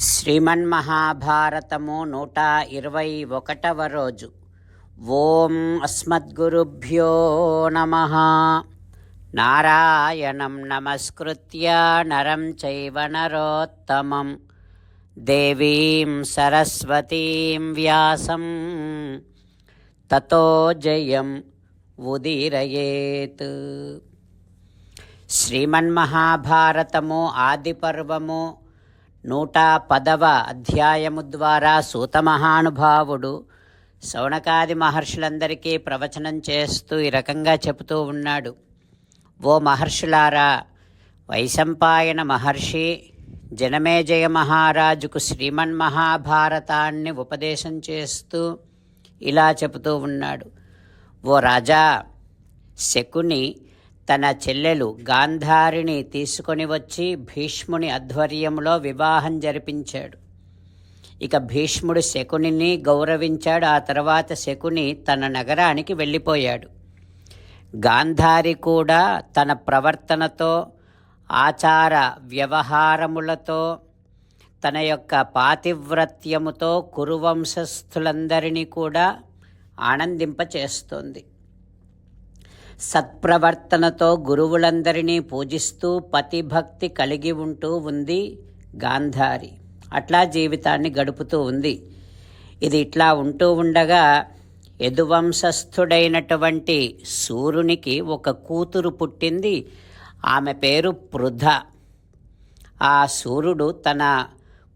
శ్రీమన్మహాభారతము నూట ఇరవై ఒకటవ రోజు. ఓం అస్మద్గురుభ్యో నమ. నారాయణం నమస్కృత్య నరం చైవ నరోత్తమం. దేవీం సరస్వతీం వ్యాసం. తతో జయం ఉదీరయేత్. శ్రీమన్మహాభారతము ఆదిపర్వము నూట పదవ అధ్యాయము ద్వారా సూతమహానుభావుడు శౌనకాది మహర్షులందరికీ ప్రవచనం చేస్తూ ఈ రకంగా చెబుతూ ఉన్నాడు. ఓ మహర్షులారా వైశంపాయన మహర్షి జనమేజయ మహారాజుకు శ్రీమన్ మహాభారతాన్ని ఉపదేశం చేస్తూ ఇలా చెబుతూ ఉన్నాడు. ఓ రాజా శకుని తన చెల్లెలు గాంధారిని తీసుకొని వచ్చి భీష్ముని ఆధ్వర్యంలో వివాహం జరిపించాడు. ఇక భీష్ముడు శకునిని గౌరవించాడు. ఆ తర్వాత శకుని తన నగరానికి వెళ్ళిపోయాడు. గాంధారి కూడా తన ప్రవర్తనతో ఆచార వ్యవహారములతో తన యొక్క పాతివ్రత్యముతో కురువంశస్థులందరినీ కూడా ఆనందింపచేస్తుంది. సత్ప్రవర్తనతో గురువులందరినీ పూజిస్తూ పతిభక్తి కలిగి ఉంటూ ఉంది గాంధారి. అట్లా జీవితాన్ని గడుపుతూ ఉంది. ఇది ఇట్లా ఉంటూ ఉండగా యదువంశస్థుడైనటువంటి సూర్యునికి ఒక కూతురు పుట్టింది. ఆమె పేరు పృథ ఆ సూర్యుడు తన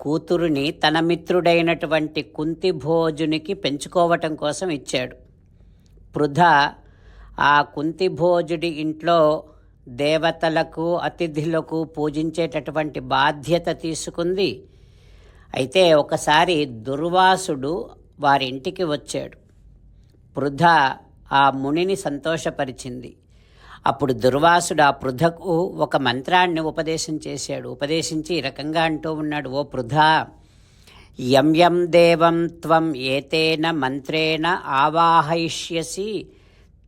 కూతురుని తన మిత్రుడైనటువంటి కుంతిభోజునికి పెంచుకోవటం కోసం ఇచ్చాడు. పృథ ఆ కుంతిభోజుడి ఇంట్లో దేవతలకు అతిథులకు పూజించేటటువంటి బాధ్యత తీసుకుంది. అయితే ఒకసారి దుర్వాసుడు వారి ఇంటికి వచ్చాడు. పృథ ఆ మునిని సంతోషపరిచింది. అప్పుడు దుర్వాసుడు ఆ పృథకు ఒక మంత్రాన్ని ఉపదేశం చేశాడు. ఉపదేశించి ఈ రకంగా అంటూ ఉన్నాడు ఓ పృథ యం యం దేవం త్వం ఏతేన మంత్రేణ ఆవాహయిష్యసి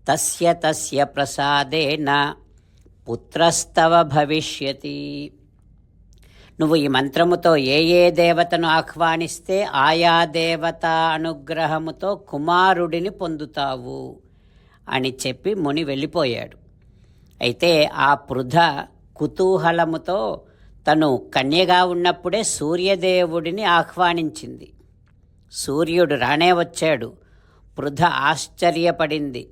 తస్య తస్య ప్రసాదేన పుత్రస్తవ భవిష్యతి. నువ్వు ఈ మంత్రముతో ఏ ఏ దేవతను ఆహ్వానిస్తే ఆయా దేవత అనుగ్రహముతో కుమారుడిని పొందుతావు అని చెప్పి ముని వెళ్ళిపోయాడు. అయితే ఆ పృథ కుతూహలముతో తను కన్యగా ఉన్నప్పుడే సూర్యదేవుడిని ఆహ్వానించింది. సూర్యుడు రానే వచ్చాడు. పృథ ఆశ్చర్యపడింది.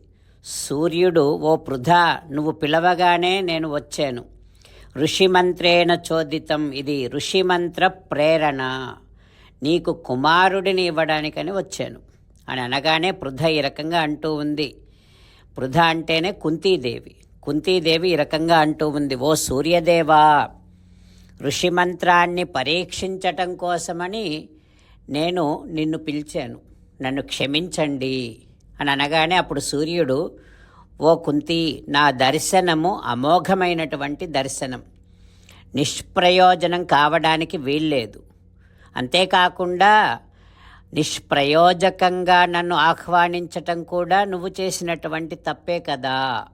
సూర్యుడు ఓ పృథ నువ్వు పిలవగానే నేను వచ్చాను. ఋషిమంత్రేణ చోదితం ఇది ఋషిమంత్ర ప్రేరణ. నీకు కుమారుడిని ఇవ్వడానికని వచ్చాను. అని అనగానే పృథ ఈ రకంగా అంటూ ఉంది. పృథ అంటేనే కుంతీదేవి. కుంతీదేవి ఈ రకంగా అంటూ ఉంది ఓ సూర్యదేవా ఋషిమంత్రాన్ని పరీక్షించటం కోసమని నేను నిన్ను పిలిచాను. నన్ను క్షమించండి. అని అనగానే అప్పుడు సూర్యుడు ఓ కుంతి నా దర్శనము అమోఘమైనటువంటి దర్శనం. నిష్ప్రయోజనం కావడానికి వీల్లేదు. అంతేకాకుండా నిష్ప్రయోజకంగా నన్ను ఆహ్వానించటం కూడా నువ్వు చేసినటువంటి తప్పే కదా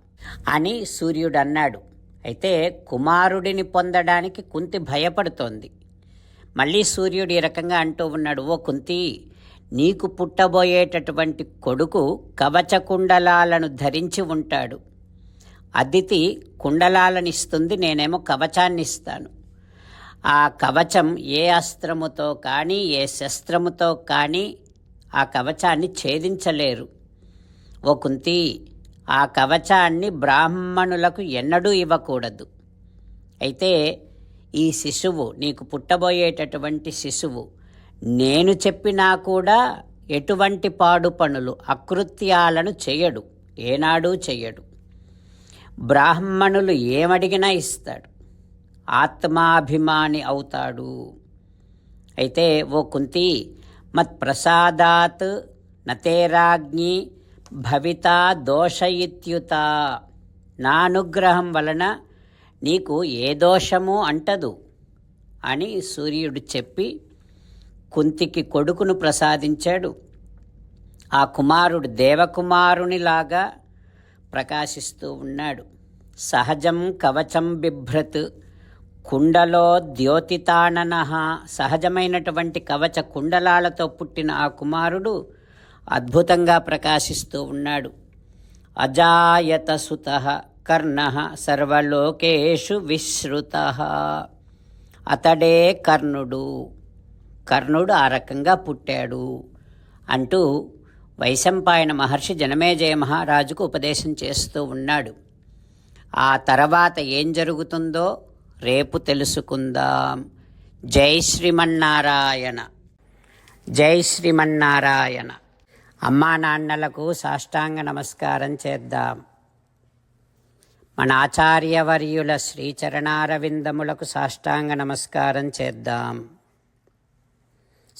అని సూర్యుడు అన్నాడు. అయితే కుమారుడిని పొందడానికి కుంతి భయపడుతోంది. మళ్ళీ సూర్యుడు ఈ రకంగా అంటూ ఉన్నాడు ఓ కుంతి నీకు పుట్టబోయేటటువంటి కొడుకు కవచ కుండలాలను ధరించి ఉంటాడు. అదితి కుండలాలనిస్తుంది నేనేమో కవచాన్ని ఇస్తాను ఆ కవచం ఏ అస్త్రముతో కానీ ఏ శస్త్రముతో కానీ ఆ కవచాన్ని ఛేదించలేరు. ఓ కుంతి ఆ కవచాన్ని బ్రాహ్మణులకు ఎన్నడూ ఇవ్వకూడదు. అయితే ఈ శిశువు నీకు పుట్టబోయేటటువంటి శిశువు నేను చెప్పినా కూడా ఎటువంటి పాడు పనులు అకృత్యాలను చేయడు. ఏనాడూ చెయ్యడు. బ్రాహ్మణులు ఏమడిగినా ఇస్తాడు. ఆత్మాభిమాని అవుతాడు. అయితే ఓ కుంతి మత్ప్రసాదాత్ నతేరాజ్ఞి భవితా దోషయిత్యుత. నా అనుగ్రహం వలన నీకు ఏ దోషము అంటదు అని సూర్యుడు చెప్పి కుంతికి కొడుకును ప్రసాదించాడు. ఆ కుమారుడు దేవకుమారునిలాగా ప్రకాశిస్తూ ఉన్నాడు. సహజం కవచం బిభ్రత్ కుండలో ద్యోతితానన. సహజమైనటువంటి కవచ కుండలాలతో పుట్టిన ఆ కుమారుడు అద్భుతంగా ప్రకాశిస్తూ ఉన్నాడు. అజాయత సుత కర్ణ సర్వలోకేషు విశ్రుత. అతడే కర్ణుడు. కర్ణుడు ఆ రకంగా పుట్టాడు అంటూ వైశంపాయన మహర్షి జనమేజయ మహారాజుకు ఉపదేశం చేస్తూ ఉన్నాడు. ఆ తర్వాత ఏం జరుగుతుందో రేపు తెలుసుకుందాం. జై శ్రీమన్నారాయణ. జై శ్రీమన్నారాయణ. అమ్మా నాన్నలకు సాష్టాంగ నమస్కారం చేద్దాం. మన ఆచార్యవర్యుల శ్రీచరణారవిందములకు సాష్టాంగ నమస్కారం చేద్దాం.